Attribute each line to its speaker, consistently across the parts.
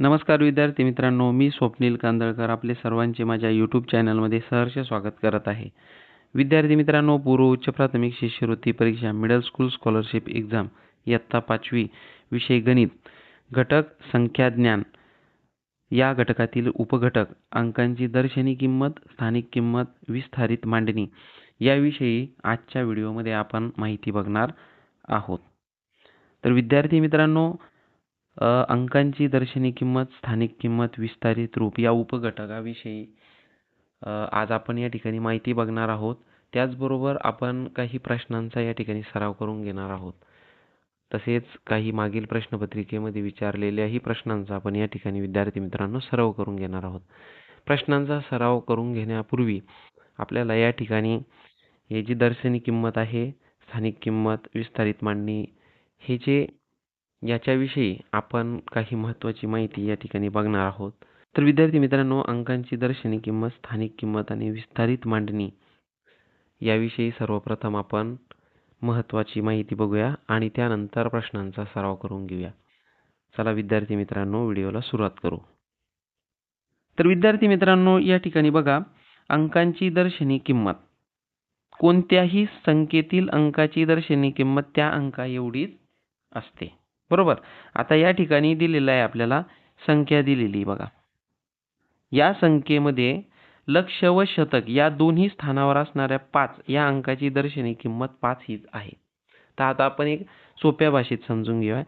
Speaker 1: नमस्कार विद्यार्थी मित्रांनो मी स्वप्नील कांदळकर आपले सर्वांचे माझ्या यूट्यूब चॅनलमध्ये सहर्ष स्वागत करत आहे. विद्यार्थी मित्रांनो पूर्व उच्च प्राथमिक शिष्यवृत्ती परीक्षा मिडल स्कूल स्कॉलरशिप एक्झाम इयत्ता पाचवी विषय गणित घटक संख्याज्ञान या घटकातील उपघटक अंकांची दर्शनी किंमत स्थानिक किंमत विस्तारित मांडणी याविषयी आजच्या व्हिडिओमध्ये आपण माहिती बघणार आहोत. तर विद्यार्थी मित्रांनो अंकांची दर्शनी किंमत स्थानिक किंमत विस्तारित रूप या उपघटकाविषयी आज आपण या ठिकाणी माहिती बघणार आहोत. त्याचबरोबर आपण काही प्रश्नांचा या ठिकाणी सराव करून घेणार आहोत. तसेच काही मागील प्रश्नपत्रिकेमध्ये विचारलेल्याही प्रश्नांचा आपण या ठिकाणी विद्यार्थी मित्रांनो सराव करून घेणार आहोत. प्रश्नांचा सराव करून घेण्यापूर्वी आपल्याला या ठिकाणी हे जी दर्शनी किंमत आहे स्थानिक किंमत विस्तारित मांडणी हे जे याच्याविषयी आपण काही महत्त्वाची माहिती या ठिकाणी बघणार आहोत. तर विद्यार्थी मित्रांनो अंकांची दर्शनी किंमत स्थानिक किंमत आणि विस्तारित मांडणी याविषयी सर्वप्रथम आपण महत्त्वाची माहिती बघूया आणि त्यानंतर प्रश्नांचा सराव करून घेऊया. चला विद्यार्थी मित्रांनो व्हिडिओला सुरुवात करू. तर विद्यार्थी मित्रांनो या ठिकाणी बघा अंकांची दर्शनी किंमत. कोणत्याही संख्येतील अंकाची दर्शनी किंमत त्या अंका एवढीच असते. बरोबर. आता या ठिकाणी दिलेलं आहे आपल्याला संख्या दिलेली बघा. या संख्येमध्ये लक्ष व शतक या दोन्ही स्थानावर असणाऱ्या पाच या अंकाची दर्शनी किंमत पाच हीच आहे. तर आता आपण एक सोप्या भाषेत समजून घेऊया.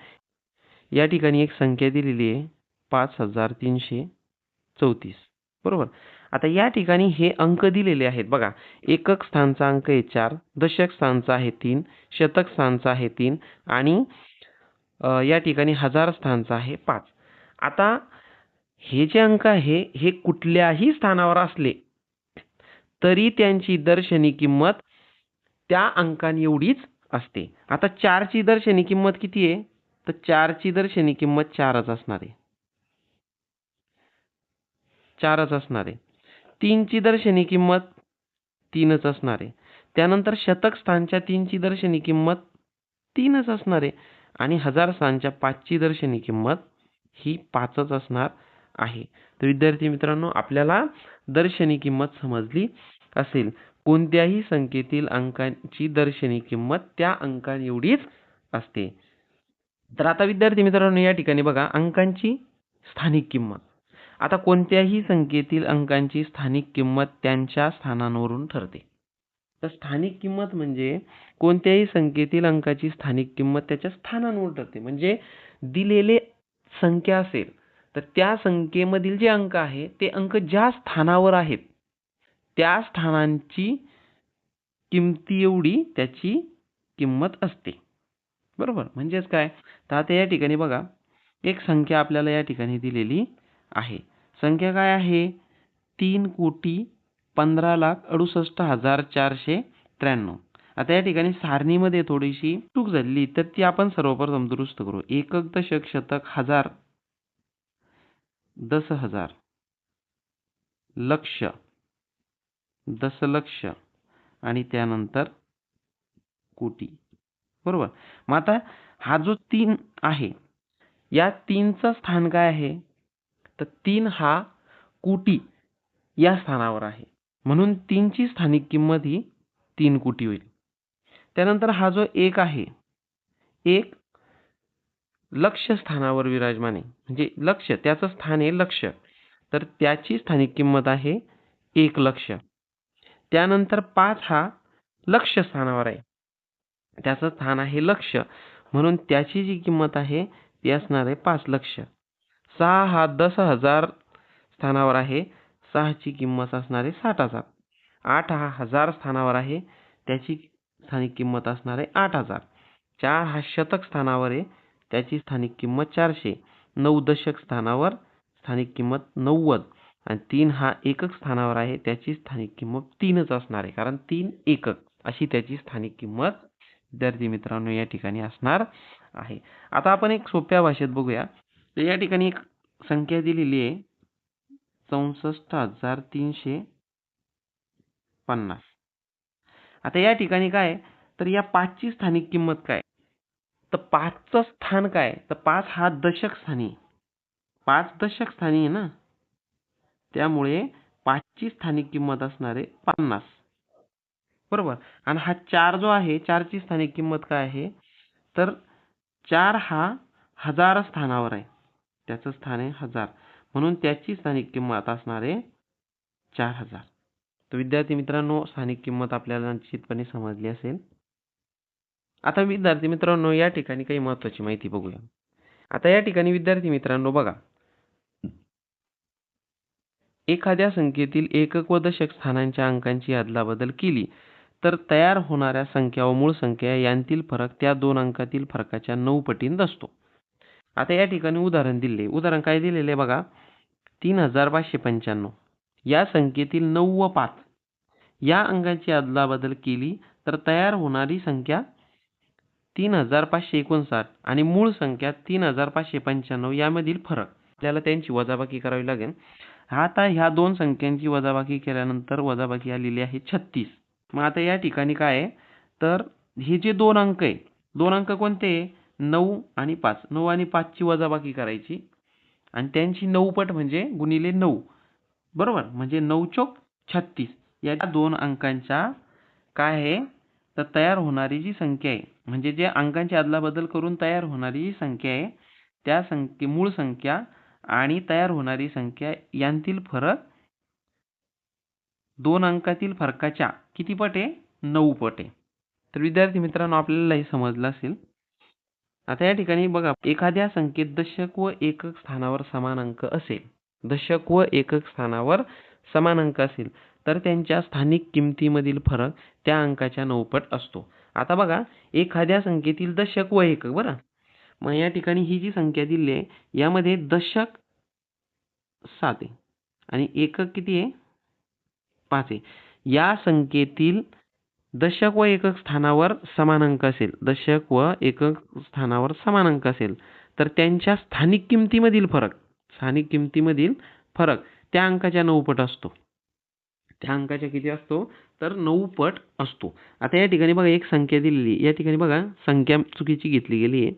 Speaker 1: या ठिकाणी एक संख्या दिलेली आहे पाच हजार तीनशे चौतीस. बरोबर. आता या ठिकाणी हे अंक दिलेले आहेत बघा. एकक स्थानचा अंक आहे चार दशक स्थानचा आहे तीन शतक स्थानचा आहे तीन आणि या ठिकाणी हजार स्थानचा आहे पाच. आता हे जे अंक आहे हे कुठल्याही स्थानावर असले तरी त्यांची दर्शनी किंमत त्या अंकाने एवढीच असते. आता चारची दर्शनी किंमत किती आहे? तर चारची दर्शनी किंमत चारच असणार आहे. चारच असणार आहे. तीनची दर्शनी किंमत तीनच असणार आहे. त्यानंतर शतक स्थानच्या तीनची दर्शनी किंमत तीनच असणार आहे. आणि हजार स्थानच्या पाचची दर्शनी किंमत ही पाचच असणार आहे. तर विद्यार्थी मित्रांनो आपल्याला दर्शनी किंमत समजली असेल. कोणत्याही संख्येतील अंकांची दर्शनी किंमत त्या अंका एवढीच असते. तर आता विद्यार्थी मित्रांनो या ठिकाणी बघा अंकांची स्थानिक किंमत. आता कोणत्याही संख्येतील अंकांची स्थानिक किंमत त्यांच्या स्थानांवरून ठरते. तर स्थानिक किंमत म्हणजे कोणत्याही संख्येतील अंकाची स्थानिक किंमत त्याच्या स्थानांवर ठरते. म्हणजे दिलेले संख्या असेल तर त्या संख्येमधील जे अंक आहे ते अंक ज्या स्थानावर आहेत त्या स्थानांची किमती एवढी त्याची किंमत असते. बरोबर? म्हणजेच काय? तर आता या ठिकाणी बघा एक संख्या आपल्याला या ठिकाणी दिलेली आहे. संख्या काय आहे? तीन कोटी पंधरा लाख अडुसष्ट हजार चारशे त्र्याण्णव. आता या ठिकाणी सारणीमध्ये थोडीशी चूक झालेली तर ती आपण सर्वप्रथम दुरुस्त करू. एकक दशक शतक हजार दस हजार लक्ष दशलक्ष आणि त्यानंतर कोटी. बरोबर? मग आता हा जो तीन आहे या तीनचं स्थान काय आहे? तर तीन हा कोटी या स्थानावर आहे. म्हणून तीनची स्थानिक किंमत ही तीन कोटी होईल. त्यानंतर हा जो एक आहे एक लक्ष स्थानावर विराजमान आहे. म्हणजे लक्ष त्याचं स्थान आहे लक्ष. तर त्याची स्थानिक किंमत आहे एक लक्ष. त्यानंतर पाच हा लक्ष स्थानावर आहे. त्याचं स्थान आहे लक्ष. म्हणून त्याची जी किंमत आहे ती असणार आहे पाच लक्ष. सहा हा दस हजार स्थानावर आहे. सहाची किंमत असणार आहे साठ हजार. आठ हा हजार स्थानावर आहे त्याची स्थानिक किंमत असणार आहे आठ हजार. चार हा शतक स्थानावर आहे त्याची स्थानिक किंमत चारशे. नऊ दशक स्थानावर स्थानिक किंमत नव्वद. आणि तीन हा एकक स्थानावर आहे त्याची स्थानिक किंमत तीनच असणार आहे कारण तीन एकक अशी त्याची स्थानिक किंमत विद्यार्थी मित्रांनो या ठिकाणी असणार आहे. आता आपण एक सोप्या भाषेत बघूया. तर या ठिकाणी एक संख्या दिलेली आहे. चौसष्ट हजार तीनशे पन्नास. आता या ठिकाणी काय? तर या पाचची स्थानिक किंमत काय? तर पाचचं स्थान काय? तर पाच हा दशक स्थानी. पाच दशक स्थानी आहे ना? त्यामुळे पाचची स्थानिक किंमत असणार आहे पन्नास. बरोबर? आणि हा चार जो आहे चारची स्थानिक किंमत काय आहे? तर चार हा हजार स्थानावर आहे. त्याचं स्थान आहे हजार. म्हणून त्याची स्थानिक किंमत असणार आहे चार हजार. तर विद्यार्थी मित्रांनो स्थानिक किंमत आपल्याला निश्चितपणे समजली असेल. आता विद्यार्थी मित्रांनो या ठिकाणी काही महत्वाची माहिती बघूया. आता या ठिकाणी विद्यार्थी मित्रांनो बघा. एखाद्या संख्येतील एकक व दशक स्थानांच्या अंकांची अदलाबदल केली तर तयार होणाऱ्या संख्या व मूळ संख्या यांतील फरक त्या दोन अंकातील फरकाच्या नऊ पटींत असतो. आता या ठिकाणी उदाहरण दिले. उदाहरण काय दिलेले बघा. तीन हजार पाचशे पंच्याण्णव. या संख्येतील नऊ व पाच या अंकांची अदलाबदल केली तर तयार होणारी संख्या तीन हजार पाचशे एकोणसाठ आणि मूळ संख्या तीन हजार पाचशे पंच्याण्णव यामधील फरक. आपल्याला त्यांची वजाबाकी करावी लागेल. आता ह्या दोन संख्यांची वजाबाकी केल्यानंतर वजाबाकी आलेली आहे छत्तीस. मग आता या ठिकाणी काय आहे? तर हे जे दोन अंक आहे दोन अंक कोणते? नऊ आणि पाच. नऊ आणि पाचची वजाबाकी करायची. आणि त्यांची नऊ पट म्हणजे गुणिले नऊ. बरोबर? म्हणजे नऊ चोक छत्तीस. या दोन अंकांच्या काय आहे? तर तयार होणारी जी संख्या आहे म्हणजे जे अंकांची अदलाबदल करून तयार होणारी जी संख्या आहे त्या संख्ये मूळ संख्या आणि तयार होणारी संख्या यांतील फरक दोन अंकातील फरकाच्या किती पट आहे? नऊ पट आहे. तर विद्यार्थी मित्रांनो आपल्याला हे समजलं असेल. आता या ठिकाणी बघा एखाद्या संख्येत दशक व एकक स्थानावर समान अंक असेल. दशक व एकक स्थानावर समान अंक असेल तर त्यांच्या स्थानिक किमतीमधील फरक त्या अंकाच्या नऊपट असतो. आता बघा एखाद्या संख्येतील दशक व एकक बरं. मग या ठिकाणी ही जी संख्या दिली आहे यामध्ये दशक सात आहे आणि एकक किती आहे? पाच आहे. या संख्येतील दशक व एकक स्थानावर समान अंक असेल. दशक व एकक स्थानावर समान अंक असेल. तर त्यांच्या स्थानिक किमतीमधील फरक स्थानिक किमतीमधील फरक त्या अंकाच्या नऊ पट असतो. त्या अंकाच्या किती असतो? तर नऊ पट असतो. आता या ठिकाणी बघा एक संख्या दिलेली या ठिकाणी बघा संख्या चुकीची घेतली गेली आहे.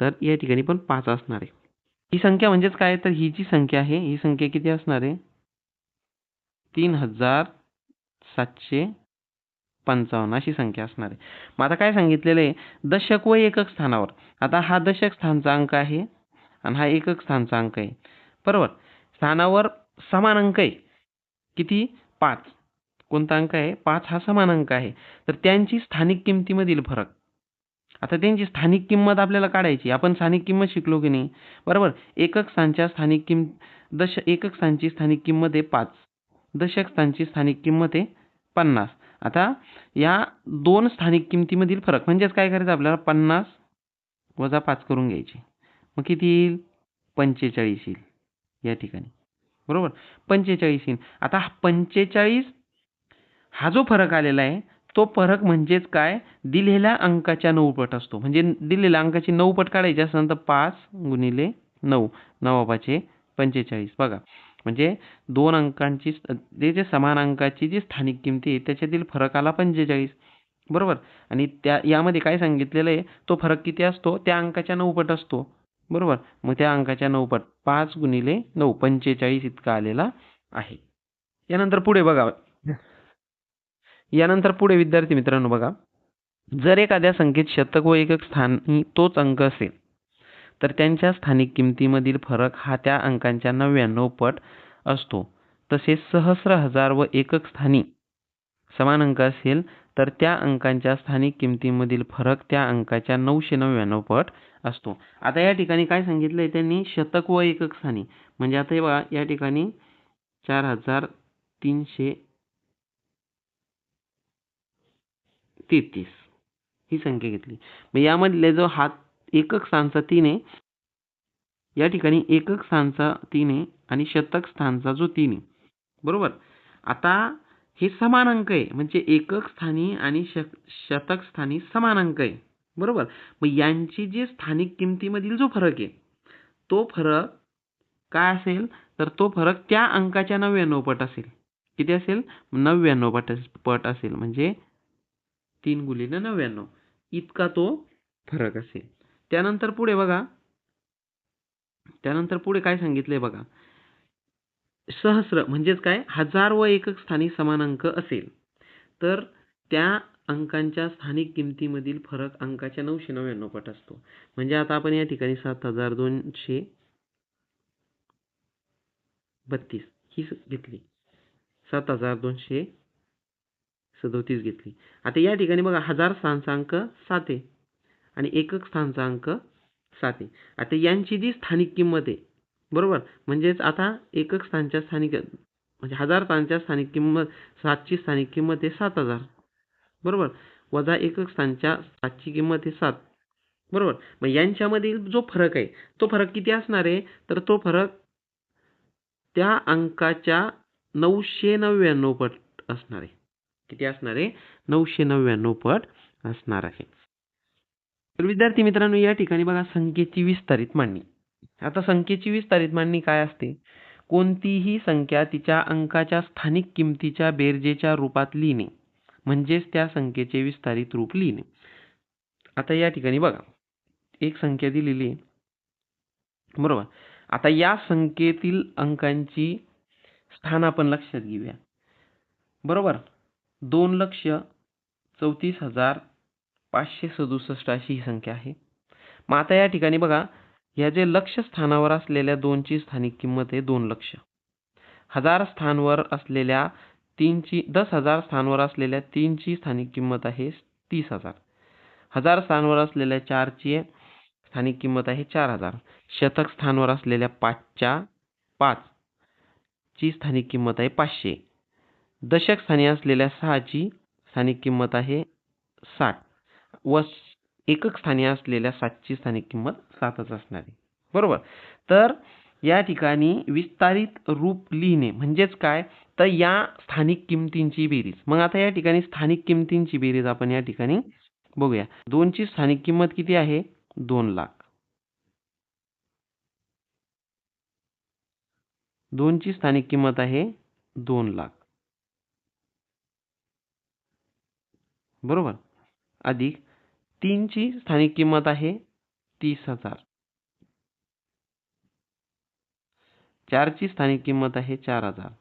Speaker 1: तर या ठिकाणी पण पाच असणार आहे. ही संख्या म्हणजेच काय? तर ही जी संख्या आहे ही संख्या किती असणार आहे? तीन हजार सातशे पंचावन्न अशी संख्या असणार आहे. मग आता काय सांगितलेलं आहे? दशक व एकक स्थानावर. आता हा दशक स्थानचा अंक आहे आणि हा एकक स्थानचा अंक आहे. बरोबर? स्थानावर समान अंक आहे. किती? पाच. कोणता अंक आहे? पाच हा समान अंक आहे. तर त्यांची स्थानिक किमतीमधील फरक. आता त्यांची स्थानिक किंमत आपल्याला काढायची आपण स्थानिक किंमत शिकलो की नाही? बरोबर? एकक स्थानच्या स्थानिक किंम दश एकक स्थानची स्थानिक किंमत आहे पाच. दशक स्थानची स्थानिक किंमत आहे पन्नास. आता या दोन स्थानिक किमतीमधील फरक. म्हणजेच काय करायचं? आपल्याला पन्नास वजा पाच करून घ्यायचे. मग किती येईल? पंचेचाळीस येईल. या ठिकाणी. बरोबर? पंचेचाळीस येईल. आता हा पंचेचाळीस हा जो फरक आलेला आहे तो फरक म्हणजेच काय? दिलेल्या अंकाच्या नऊ पट असतो. म्हणजे दिलेल्या अंकाची नऊ पट काढायची असेल तर पाच गुणिले नऊ. नवाबाचे पंचेचाळीस. बघा. म्हणजे दोन अंकांची ते जे समान अंकाची जी स्थानिक किमती आहे त्याच्यातील फरक आला पंचेचाळीस. बरोबर? आणि त्या यामध्ये काय सांगितलेलं आहे तो फरक किती असतो? त्या अंकाच्या नऊपट असतो. बरोबर? मग त्या अंकाच्या नऊपट पाच गुणिले नऊ पंचेचाळीस इतका आलेला आहे. यानंतर पुढे बघा. यानंतर पुढे विद्यार्थी मित्रांनो बघा. जर एखाद्या संख्येत शतक व एकक स्थानी तोच अंक असेल तर त्यांच्या स्थानिक किमतीमधील फरक हा त्या अंकांच्या नव्याण्णव पट असतो. तसेच सहस्र हजार व एकक स्थानी समान अंक असेल तर त्या अंकांच्या स्थानिक किमतीमधील फरक त्या अंकाच्या नऊशे नव्याण्णव पट असतो. आता या ठिकाणी काय सांगितलंय त्यांनी? शतक व एकक स्थानी. म्हणजे आता हे बघा या ठिकाणी चार हजार तीनशे तेहतीस ही संख्या घेतली. मग यामधले जो हात एकक स्थानचा तीन आहे. या ठिकाणी एकक स्थानचा तीन आहे आणि शतक स्थानचा जो तीन आहे. बरोबर? आता हे समान अंक आहे. म्हणजे एकक स्थानी आणि शतक स्थानी समान अंक आहे. बरोबर? मग यांची जी स्थानिक किमतीमधील जो फरक आहे तो फरक काय असेल? तर तो फरक त्या अंकाच्या नव्याण्णव पट असेल. किती असेल? नव्याण्णव पट पट असेल. म्हणजे तीन गुलीनं नव्याण्णव. इतका तो फरक असेल. त्यानंतर पुढे बघा. त्यानंतर पुढे काय सांगितलंय बघा. सहस्र म्हणजेच काय? हजार व एकक स्थानी समान अंक असेल. तर त्या अंकांच्या स्थानिक किमतीमधील फरक अंकाच्या नऊशे नव्याण्णव पट असतो. म्हणजे आता आपण या ठिकाणी सात हजार दोनशे बत्तीस ही घेतली. सात हजार दोनशे सदोतीस घेतली. आता या ठिकाणी बघा हजार स्थानचा अंक सात आहे. आणि एकक स्थानचा अंक सात आहे. आता यांची जी स्थानिक किंमत आहे बरोबर? म्हणजेच आता एकक स्थानच्या स्थानिक म्हणजे हजार स्थानच्या स्थानिक किंमत सातची स्थानिक किंमत आहे सात हजार. बरोबर? वजा एकक स्थानच्या सातची किंमत आहे सात. बरोबर? मग यांच्यामधील जो फरक आहे तो फरक किती असणार आहे? तर तो फरक त्या अंकाच्या नऊशे नव्याण्णव पट असणार आहे. किती असणार आहे? नऊशे नव्याण्णव पट असणार आहे. तर विद्यार्थी मित्रांनो या ठिकाणी बघा संख्येची विस्तारित मांडणी. आता संख्येची विस्तारित मांडणी काय असते? कोणतीही संख्या तिच्या अंकाच्या स्थानिक किमतीच्या बेरजेच्या रूपात लिहिणे. म्हणजेच त्या संख्येचे विस्तारित रूप लिहिणे. आता या ठिकाणी बघा. एक संख्या दिलेली आहे. बरोबर? आता या संख्येतील अंकांची स्थान आपण लक्षात घेऊया. बरोबर? दोन लक्ष चौतीस हजार पाचशे सदुसष्ट अशी ही संख्या आहे. मग आता या ठिकाणी बघा या जे लक्ष स्थानावर असलेल्या दोनची स्थानिक किंमत आहे दोन लक्ष. हजार स्थानवर असलेल्या तीनची दस हजार स्थानवर असलेल्या तीनची स्थानिक किंमत आहे तीस हजार. हजार स्थानवर असलेल्या चारची स्थानिक किंमत आहे चार हजार. शतक स्थानवर असलेल्या पाचच्या पाच ची स्थानिक किंमत आहे पाचशे. दशक स्थानी असलेल्या सहाची स्थानिक किंमत आहे साठ. व एकक स्थानी असलेल्या सातची स्थानिक किंमत सातच असणार. आहे बरोबर? तर या ठिकाणी विस्तारित रूप लिहिणे म्हणजेच काय? तर या स्थानिक किमतींची बेरीज. मग आता या ठिकाणी स्थानिक किमतींची बेरीज आपण या ठिकाणी बघूया. दोनची स्थानिक किंमत किती आहे? दोन लाख. दोनची स्थानिक किंमत आहे दोन लाख. बरोबर? अधिक तीनची स्थानिक किंमत आहे तीस हजार. चारची स्थानिक किंमत आहे चार हजार.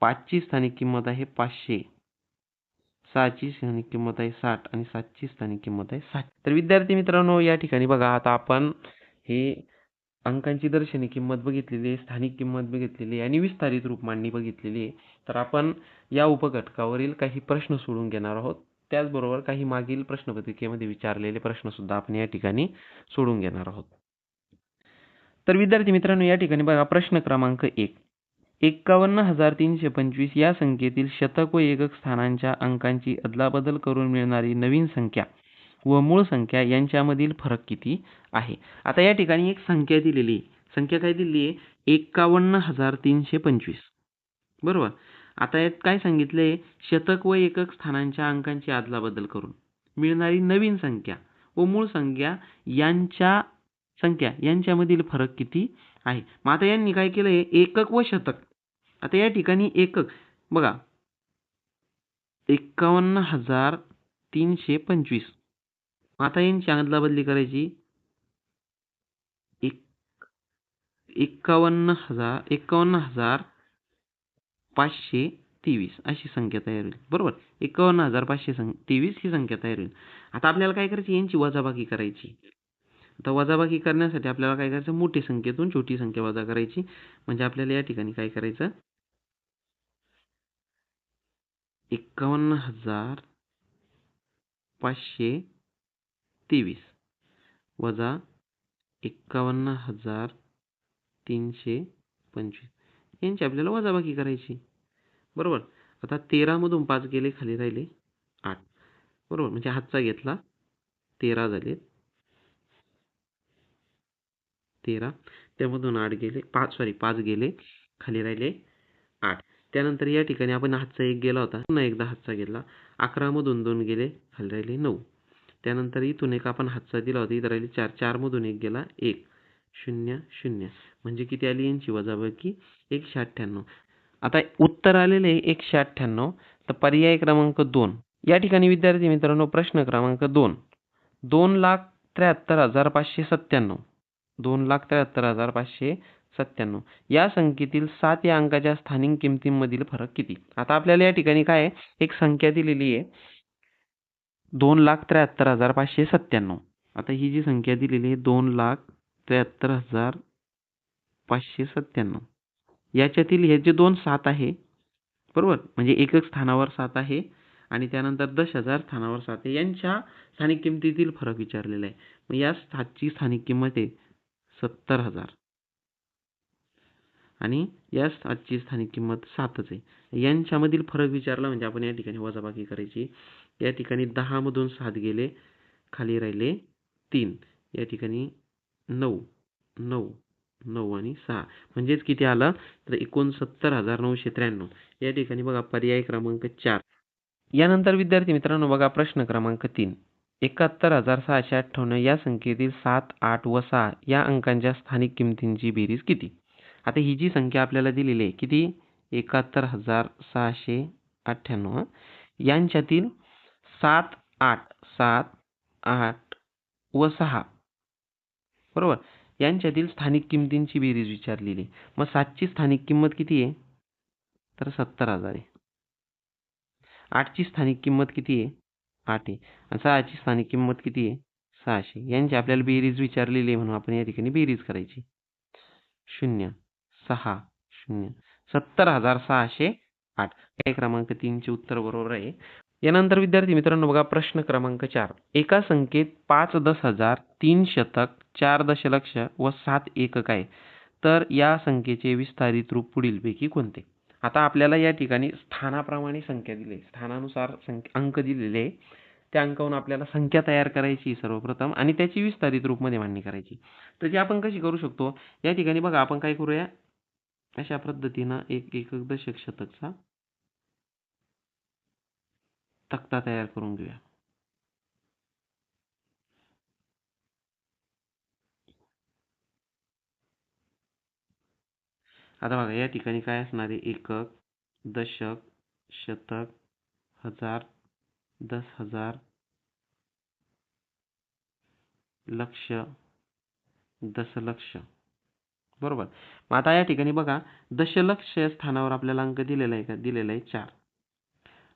Speaker 1: पाचची स्थानिक किंमत आहे पाचशे. सहाची स्थानिक किंमत आहे साठ आणि सातची स्थानिक किंमत आहे साठ. तर विद्यार्थी मित्रांनो या ठिकाणी बघा आता आपण हे अंकांची दर्शनी किंमत बघितलेली आहे स्थानिक किंमत बघितलेली आहे आणि विस्तारित रूप मांडणी बघितलेली आहे. तर आपण या उपघटकावरील काही प्रश्न सोडून घेणार आहोत. त्याचबरोबर काही मागील प्रश्नपत्रिकेमध्ये विचारलेले प्रश्न सुद्धा आपण या ठिकाणी सोडून घेणार आहोत. तर विद्यार्थी मित्रांनो या ठिकाणी बघा प्रश्न क्रमांक एक. एक्कावन्न हजार तीनशे पंचवीस या संख्येतील शतक व एकक स्थानांच्या अंकांची अदलाबदल करून मिळणारी नवीन संख्या. व मूळ संख्या यांच्यामधील फरक किती आहे? आता या ठिकाणी एक संख्या दिलेली आहे. संख्या काय दिलेली आहे? एक्कावन्न हजार तीनशे पंचवीस. बरोबर? आता यात काय सांगितलंय? शतक व एकक स्थानांच्या अंकांची अदलाबदल करून. मिळणारी नवीन संख्या व मूळ संख्या यांच्या संख्या यांच्यामधील फरक किती आहे? मग आता यांनी काय केलंय? एकक व शतक. आता या ठिकाणी एकक. बघा. एक्कावन्न हजार तीनशे पंचवीस. आता यांची अदलाबदली करायची. एक एक्कावन्न हजार एक्कावन्न हजार पाचशे तेवीस अशी संख्या तयार होईल. बरोबर? एक्कावन्न हजार पाचशे सं तेवीस ही संख्या तयार होईल. आता आपल्याला काय करायची? यांची वजाबाकी करायची. आता वजाबाकी करण्यासाठी आपल्याला काय करायचं? मोठी संख्येतून छोटी संख्या वजा करायची. म्हणजे आपल्याला या ठिकाणी काय करायचं? एक्कावन्न हजार पाचशे तेवीस. वजा एक्कावन्न हजार तीनशे पंचवीस. यांची आपल्याला वजाबाकी करायची. बरोबर? आता तेरामधून पाच गेले खाली राहिले आठ. बरोबर? म्हणजे हातचा घेतला तेरा झाले. तेरा. त्यामधून आठ गेले पाच सॉरी पाच गेले खाली राहिले आठ. त्यानंतर या ठिकाणी आपण हातचा एक गेला होता. पुन्हा एकदा हातचा घेतला. अकरामधून दोन गेले खाली राहिले नऊ. त्यानंतर इथून एक आपण हातचा दिला होता इथं राहिले चार चारमधून एक गेला एक. शून्य शून्य. म्हणजे किती आली? यांची वजाबाकी एकशे अठ्ठ्याण्णव. आता उत्तर आलेले आहे एकशे अठ्ठ्याण्णव. तर पर्याय क्रमांक दोन. या ठिकाणी विद्यार्थी मित्रांनो प्रश्न क्रमांक दोन. दोन लाख त्र्याहत्तर हजार पाचशे सत्त्याण्णव. दोन लाख त्र्याहत्तर हजार पाचशे सत्त्याण्णव. या संख्येतील सात या अंकाच्या स्थानिक किमतींमधील फरक किती? आता आपल्याला या ठिकाणी काय एक संख्या दिलेली आहे. दोन लाख त्र्याहत्तर हजार पाचशे सत्त्याण्णव. आता ही जी संख्या दिलेली आहे दोन लाख त्र्याहत्तर हजार पाचशे सत्त्याण्णव. याच्यातील हे जे दोन सात आहे बरोबर? म्हणजे एकक स्थानावर सात आहे आणि त्यानंतर दश हजार स्थानावर सात आहे. यांच्या स्थानिक किमतीतील फरक विचारलेला आहे. मग या सातची स्थानिक किंमत आहे सत्तर हजार. आणि या सातची स्थानिक किंमत सातच आहे. यांच्यामधील फरक विचारला म्हणजे आपण या ठिकाणी वजाबाकी करायची. या ठिकाणी दहामधून सात गेले खाली राहिले तीन. या ठिकाणी नऊ नऊ नऊ आणि सहा. म्हणजेच किती आलं? तर एकोणसत्तर हजार नऊशे त्र्याण्णव. या ठिकाणी बघा पर्याय क्रमांक चार. यानंतर विद्यार्थी मित्रांनो बघा प्रश्न क्रमांक तीन. एकाहत्तर हजार सहाशे अठ्ठावन्न या संख्येतील सात आठ व सहा या अंकांच्या स्थानिक किमतींची बेरीज किती? आता ही जी संख्या आपल्याला दिलेली आहे किती? एकाहत्तर हजार सहाशे अठ्ठ्याण्णव. यांच्यातील सात आठ सात आठ व सहा. बरोबर? यांच्यातील स्थानिक किमतींची बेरीज विचारलेली. मग सातची स्थानिक किंमत किती आहे? तर सत्तर हजार आहे. आठची स्थानिक किंमत किती आहे? आठ आहे. आणि सहाची स्थानिक किंमत किती आहे? सहाशे. यांची आपल्याला बेरीज विचारलेली आहे म्हणून आपण या ठिकाणी बेरीज करायची. शून्य सहा शून्य. सत्तर हजार सहाशे आठ. काही क्रमांक तीनचे उत्तर बरोबर आहे. यानंतर विद्यार्थी मित्रांनो बघा प्रश्न क्रमांक चार. एका संख्येत पाच दस हजार तीन शतक चार दशलक्ष व सात एकक आहे. तर या संख्येचे विस्तारित रूप पुढीलपैकी कोणते? आता आपल्याला या ठिकाणी स्थानाप्रमाणे संख्या दिली स्थानानुसार अंक दिलेले त्या अंकावरून आपल्याला संख्या तयार करायची सर्वप्रथम आणि त्याची विस्तारित रूपमध्ये मांडणी करायची. तर जी आपण कशी करू शकतो? या ठिकाणी बघा आपण काय करूया? अशा पद्धतीनं एक एकक दशक शतकचा तक्ता तयार करून घेऊया आता बघा या ठिकाणी काय असणार आहे एकक दशक शतक हजार दस हजार लक्ष दशलक्ष बरोबर. मग आता या ठिकाणी बघा दशलक्ष स्थानावर आपल्याला अंक दिलेला आहे का? दिलेला आहे चार.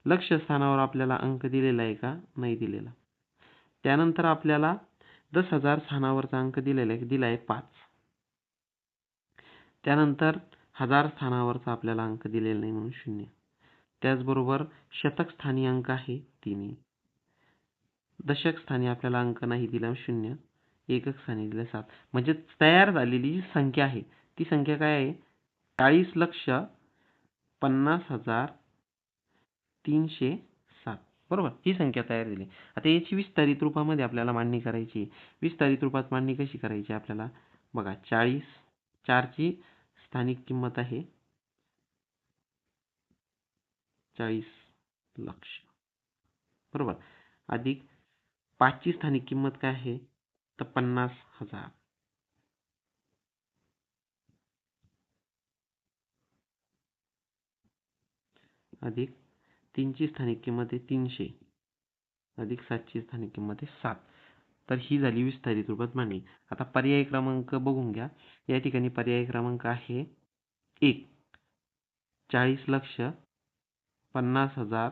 Speaker 1: लक्षस्थानावर आपल्याला अंक दिलेला आहे का? नाही दिलेला. त्यानंतर आपल्याला दस हजार स्थानावरचा अंक दिलेला आहे. दिला आहे पाच. त्यानंतर हजार स्थानावरचा आपल्याला अंक दिलेला नाही म्हणून शून्य. त्याचबरोबर शतक स्थानी अंक आहे तिने दशक स्थानी आपल्याला अंक नाही दिला शून्य. एकक स्थानी दिला सात. म्हणजे तयार झालेली जी संख्या आहे ती संख्या काय आहे? चाळीस लक्ष पन्नास हजार तीनशे सात. बरोबर? ही संख्या तयार झाली. आता याची विस्तारित रूपामध्ये आपल्याला मांडणी करायची विस्तारित रूपात मांडणी कशी करायची आपल्याला? बघा चाळीस चारची स्थानिक किंमत आहे चाळीस लक्ष. बरोबर? अधिक पाचची स्थानिक किंमत काय आहे? तर पन्नास हजार. अधिक तीनची स्थानिक किंमत आहे तीनशे. अधिक सातची स्थानिक किंमत आहे सात. तर ही झाली विस्तारित रूपात मांडणी. आता पर्याय क्रमांक बघून घ्या. या ठिकाणी पर्याय क्रमांक आहे एक. चाळीस लक्ष पन्नास हजार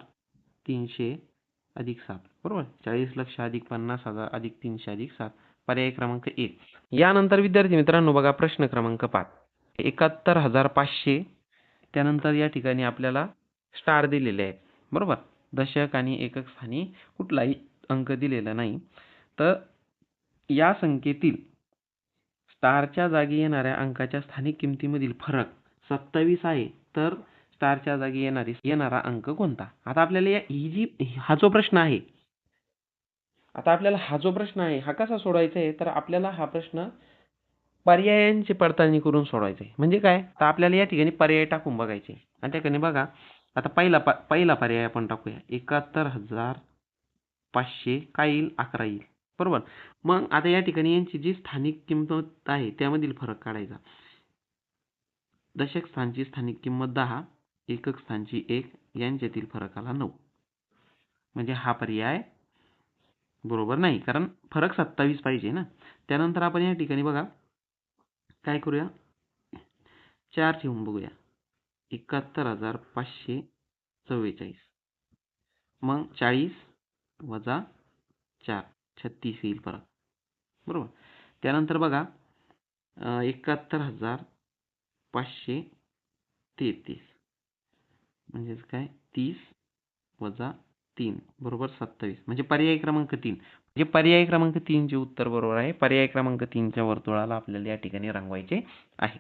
Speaker 1: तीनशे अधिक सात. बरोबर? चाळीस लक्ष अधिक पन्नास हजार अधिक तीनशे अधिक सात. पर्याय क्रमांक एक. यानंतर विद्यार्थी मित्रांनो बघा प्रश्न क्रमांक पाच. एकाहत्तर हजार पाचशे. त्यानंतर या ठिकाणी आपल्याला स्टार दिलेले आहेत. बरोबर? दशक आणि एकक स्थानी कुठलाही अंक दिलेला नाही. तर या संख्येतील स्टारच्या जागी येणाऱ्या अंकाच्या स्थानिक किमतीमधील फरक सत्तावीस आहे. तर स्टारच्या जागी येणारी येणारा अंक कोणता? आता आपल्याला या ही जी हा जो प्रश्न आहे आता आपल्याला हा जो प्रश्न आहे हा कसा सोडवायचा आहे? तर आपल्याला हा प्रश्न पर्यायांची पडताळणी करून सोडवायचा आहे. म्हणजे काय? तर आपल्याला या ठिकाणी पर्याय टाकून बघायचे आणि त्या ठिकाणी बघा आता पहिला पहिला पर्याय आपण टाकूया. एकाहत्तर हजार पाचशे काय येईल? अकरा येईल. बरोबर? मग आता या ठिकाणी यांची जी स्थानिक किंमत आहे त्यामधील फरक काढायचा. दशक स्थानची स्थानिक किंमत दहा एकक स्थानची एक यांच्यातील फरक आला नऊ. म्हणजे हा पर्याय बरोबर नाही कारण फरक सत्तावीस पाहिजे ना. त्यानंतर आपण या ठिकाणी बघा काय करूया? चार ठेवून बघूया. एकाहत्तर हजार पाचशे चव्वेचाळीस मग चाळीस वजा चार छत्तीस येईल परत. बरोबर? त्यानंतर बघा एकाहत्तर हजार पाचशे तेहतीस म्हणजेच काय? तीस वजा तीन बरोबर सत्तावीस. म्हणजे पर्याय क्रमांक तीन. म्हणजे पर्याय क्रमांक तीनचे उत्तर बरोबर आहे. पर्याय क्रमांक तीनच्या वर्तुळाला आपल्याला या ठिकाणी रंगवायचे आहे.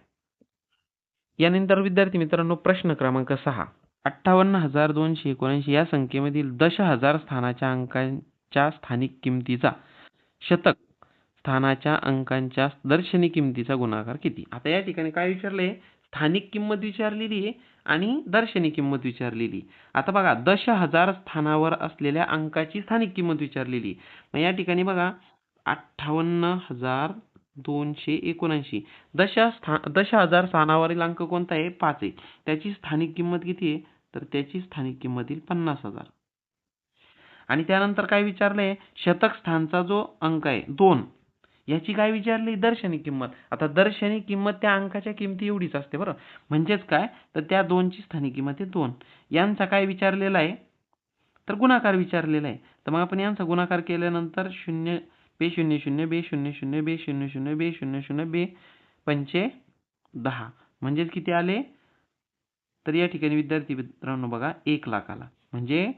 Speaker 1: यानंतर विद्यार्थी मित्रांनो प्रश्न क्रमांक सहा. अठ्ठावन्न हजार दोनशे एकोणऐंशी या संख्येमधील दश हजार स्थानाच्या अंकांच्या स्थानिक किमतीचा शतक स्थानाच्या अंकांच्या दर्शनी किमतीचा गुणाकार किती? आता या ठिकाणी काय विचारलंय? स्थानिक किंमत विचारलेली आहे आणि दर्शनी किंमत विचारलेली आता बघा दश हजार स्थानावर असलेल्या अंकाची स्थानिक किंमत विचारलेली मग या ठिकाणी बघा अठ्ठावन्न हजार दोनशे एकोणऐंशी. दशा स्था दश हजार स्थानावरील अंक कोणता आहे? पाच आहे. त्याची स्थानिक किंमत किती आहे? तर त्याची स्थानिक किंमत येईल पन्नास हजार. आणि त्यानंतर काय विचारलंय? शतक स्थानचा जो अंक आहे दोन. याची काय विचारली? दर्शनी किंमत. आता दर्शनी किंमत त्या अंकाच्या किमती एवढीच असते बरं. म्हणजेच काय? तर त्या दोनची स्थानिक किंमत आहे दोन. यांचा काय विचारलेला आहे? तर गुणाकार विचारलेला आहे. तर मग आपण यांचा गुणाकार केल्यानंतर शून्य बे शून्य शून्य बे शून्य शून्य बे शून्य शून्य बे शून्य शून्य बे पंचे दहा. म्हणजेच किती आले? तर या ठिकाणी विद्यार्थी मित्रांनो बघा एक लाख आला. म्हणजे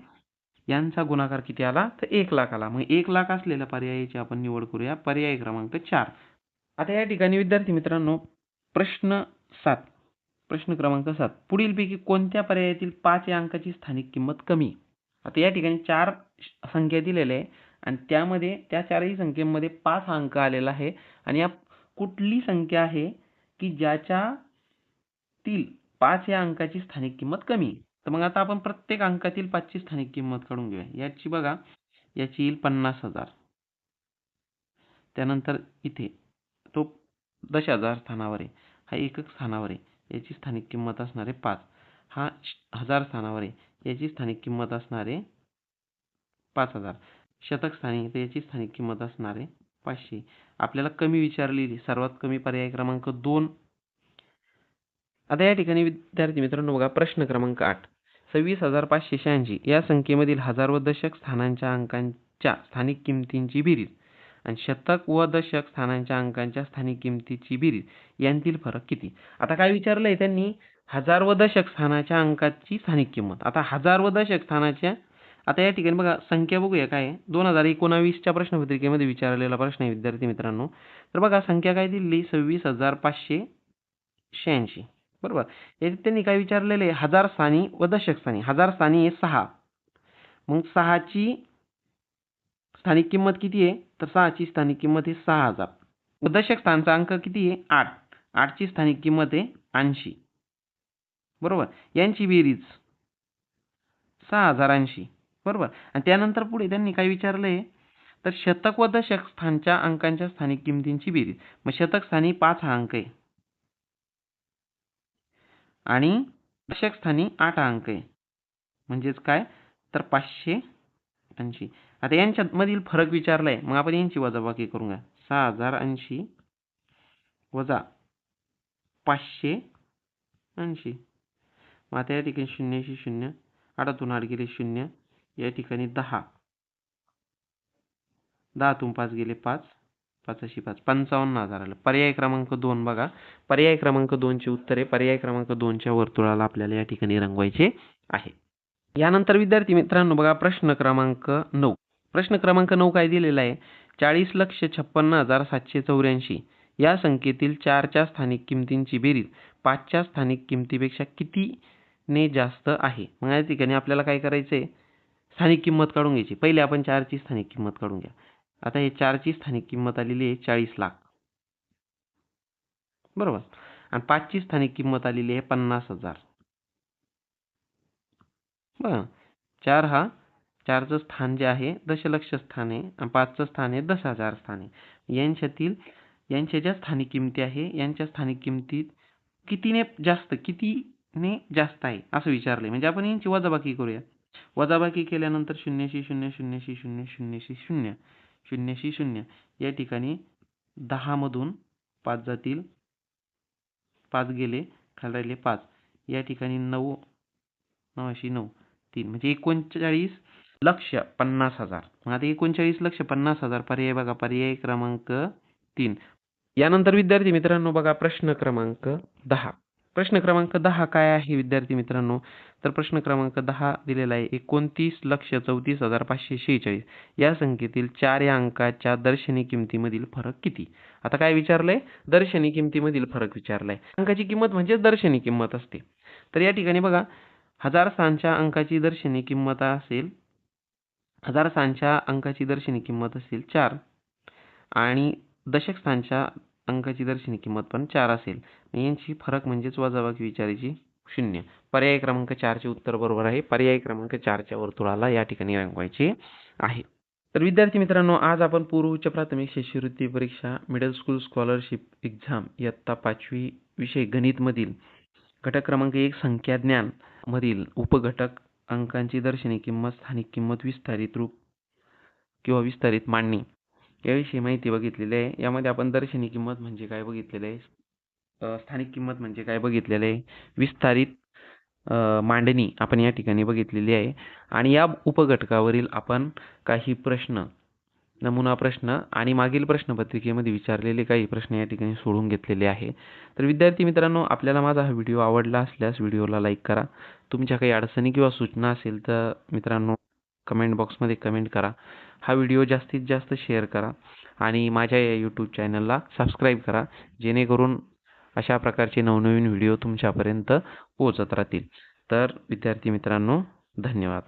Speaker 1: यांचा गुणाकार किती आला? तर एक लाख आला. मग एक लाख असलेल्या पर्यायाची आपण निवड करूया. पर्याय क्रमांक चार. आता या ठिकाणी विद्यार्थी मित्रांनो प्रश्न सात. प्रश्न क्रमांक सात. पुढीलपैकी कोणत्या पर्यायातील पाच या अंकाची स्थानिक किंमत कमी? आता या ठिकाणी चार संख्या दिलेल्या आहे. आणि त्यामध्ये त्या चारही संख्येमध्ये पाच हा अंक आलेला आहे. आणि या कुठली संख्या आहे की ज्याच्या तील पाच या अंकाची स्थानिक किंमत कमी तर मग आता आपण प्रत्येक अंकातील पाचची स्थानिक किंमत काढून घेऊया. याची बघा याची येईल पन्नास हजार. त्यानंतर इथे तो दश हजार स्थानावर आहे. हा एकक स्थानावर आहे. याची स्थानिक किंमत असणार आहे पाच. हा हजार स्थानावर आहे. याची स्थानिक किंमत असणार आहे पाच हजार. शतक स्थानी तर याची स्थानिक किंमत असणार आहे पाचशे. आपल्याला कमी विचारलेली सर्वात कमी पर्याय क्रमांक दोन. आता या ठिकाणी विद्यार्थी मित्रांनो बघा प्रश्न क्रमांक आठ. सव्वीस हजार पाचशे शहाऐंशी. या संख्येमधील हजार व दशक स्थानांच्या अंकांच्या स्थानिक किमतींची बेरीज आणि शतक व दशक स्थानांच्या अंकांच्या स्थानिक किमतीची बेरीज यांतील फरक किती? आता काय विचारलंय त्यांनी? हजार व दशक स्थानाच्या अंकाची स्थानिक किंमत. आता हजार व दशक स्थानाच्या आता या ठिकाणी बघा संख्या बघूया काय दोन हजार एकोणावीसच्या प्रश्नपत्रिकेमध्ये विचारलेला प्रश्न आहे विद्यार्थी मित्रांनो. तर बघा संख्या काय दिली? सव्वीस हजार पाचशे शहाऐंशी. बरोबर? याच्यात त्यांनी काय विचारलेले? हजार स्थानी व दशक स्थानी. हजार स्थानी आहे सहा. मग सहाची स्थानिक किंमत किती आहे? तर सहाची स्थानिक किंमत आहे सहा हजार. व दशक स्थानचा अंक किती आहे? आठ. आठची स्थानिक किंमत आहे ऐंशी. बरोबर? यांची बेरीज सहा हजार ऐंशी. बरोबर. आणि त्यानंतर पुढे त्यांनी काय विचारलंय? तर शतक व दशक स्थानच्या अंकांच्या स्थानिक किमतींची बेरीज. मग शतक स्थानी पाच हा अंक आहे. आणि दशक स्थानी आठ हा अंक आहे. म्हणजेच काय? तर पाचशे ऐंशी. आता यांच्या मधील फरक विचारलाय. मग आपण यांची वजाबाकी करून घ्या. सहा हजार ऐंशी वजा पाचशे ऐंशी. मग आता या ठिकाणी शून्यशी शून्य. आठातून आठ गेले शून्य. या ठिकाणी दहा. दहातून पाच गेले पाच. पाचशे पाच. पंचावन्न हजार आलं. पर्याय क्रमांक दोन बघा. पर्याय क्रमांक दोनचे उत्तरे पर्याय क्रमांक दोनच्या वर्तुळाला आपल्याला या ठिकाणी रंगवायचे आहे. यानंतर विद्यार्थी मित्रांनो बघा प्रश्न क्रमांक नऊ. प्रश्न क्रमांक नऊ काय दिलेला आहे? चाळीस लक्ष छप्पन्न हजार सातशे चौऱ्याऐंशी. या संख्येतील चारच्या स्थानिक किमतींची बेरीज पाचच्या स्थानिक किमतीपेक्षा कितीने जास्त आहे? मग या ठिकाणी आपल्याला काय करायचंय? स्थानिक किंमत काढून घ्यायची. पहिले आपण चारची स्थानिक किंमत काढून घ्या. आता हे चारची स्थानिक किंमत आलेली आहे चाळीस लाख. बरोबर? आणि पाचची स्थानिक किंमत आलेली आहे पन्नास हजार. बर. चार हा चारचं स्थान जे आहे दशलक्ष स्थान आहे आणि पाचचं स्थान आहे दस हजार स्थान आहे. यांच्यातील यांच्या ज्या स्थानिक किमती आहे यांच्या स्थानिक किमतीत कितीने जास्त कितीने जास्त आहे असं विचारलंय. म्हणजे आपण यांची वजाबाकी करूया. वजाबाकी केल्यानंतर शून्याशी शून्य शून्यशी शून्य शून्यशी शून्य शून्यशी शून्य. या ठिकाणी दहामधून पाच जातील. पाच गेले खाली राहिले पाच. या ठिकाणी नऊ नऊशे नऊ तीन. म्हणजे एकोणचाळीस लक्ष पन्नास हजार. मग आता एकोणचाळीस लक्ष पन्नास हजार. पर्याय बघा. पर्याय क्रमांक तीन. यानंतर विद्यार्थी मित्रांनो बघा प्रश्न क्रमांक दहा. प्रश्न क्रमांक दहा काय आहे विद्यार्थी मित्रांनो? तर प्रश्न क्रमांक दहा दिलेला आहे एकोणतीस लक्ष चौतीस हजार पाचशे शेहेचाळीस. या संख्येतील चार या अंकाच्या दर्शनी किमतीमधील फरक किती? आता काय विचारलंय? दर्शनी किमतीमधील फरक विचारलाय. अंकाची किंमत म्हणजे दर्शनी किंमत असते. तर या ठिकाणी बघा हजार स्थानच्या अंकाची दर्शनी किंमत असेल हजार स्थानच्या अंकाची दर्शनी किंमत असेल चार आणि दशक स्थानच्या अंकाची दर्शनी किंमत पण चार असेल. यांची फरक म्हणजेच वजाबाकी विचारायची शून्य. पर्याय क्रमांक चारचे उत्तर बरोबर आहे. पर्याय क्रमांक चारच्या वर्तुळाला या ठिकाणी रंगवायचे आहे. तर विद्यार्थी मित्रांनो आज आपण पूर्व उच्च प्राथमिक शिष्यवृत्ती परीक्षा मिडल स्कूल स्कॉलरशिप एक्झाम इयत्ता पाचवी विषय गणितमधील घटक क्रमांक एक संख्या ज्ञान मधील उपघटक अंकांची दर्शनी किंमत स्थानिक किंमत विस्तारित रूप किंवा विस्तारित मांडणी. याविषयी माहिती बघितलेली आहे. यामध्ये आपण दर्शनी किंमत म्हणजे काय बघितलेलं आहे? स्थानिक किंमत म्हणजे काय बघितलेलं आहे? विस्तारित मांडणी आपण या ठिकाणी बघितलेली आहे. आणि या उपघटकावरील आपण काही प्रश्न नमुना प्रश्न आणि मागील प्रश्नपत्रिकेमध्ये विचारलेले काही प्रश्न या ठिकाणी सोडून घेतलेले आहे. तर विद्यार्थी मित्रांनो आपल्याला माझा हा व्हिडिओ आवडला असल्यास व्हिडिओला लाईक करा. तुमच्या काही अडचणी किंवा सूचना असेल तर मित्रांनो कमेंट बॉक्समध्ये कमेंट करा. हा व्हिडिओ जास्तीत जास्त शेअर करा आणि माझ्या या यूट्यूब चॅनलला सबस्क्राईब करा जेणेकरून अशा प्रकारचे नवनवीन व्हिडिओ तुमच्यापर्यंत पोहोचत राहतील. तर विद्यार्थी मित्रांनो धन्यवाद.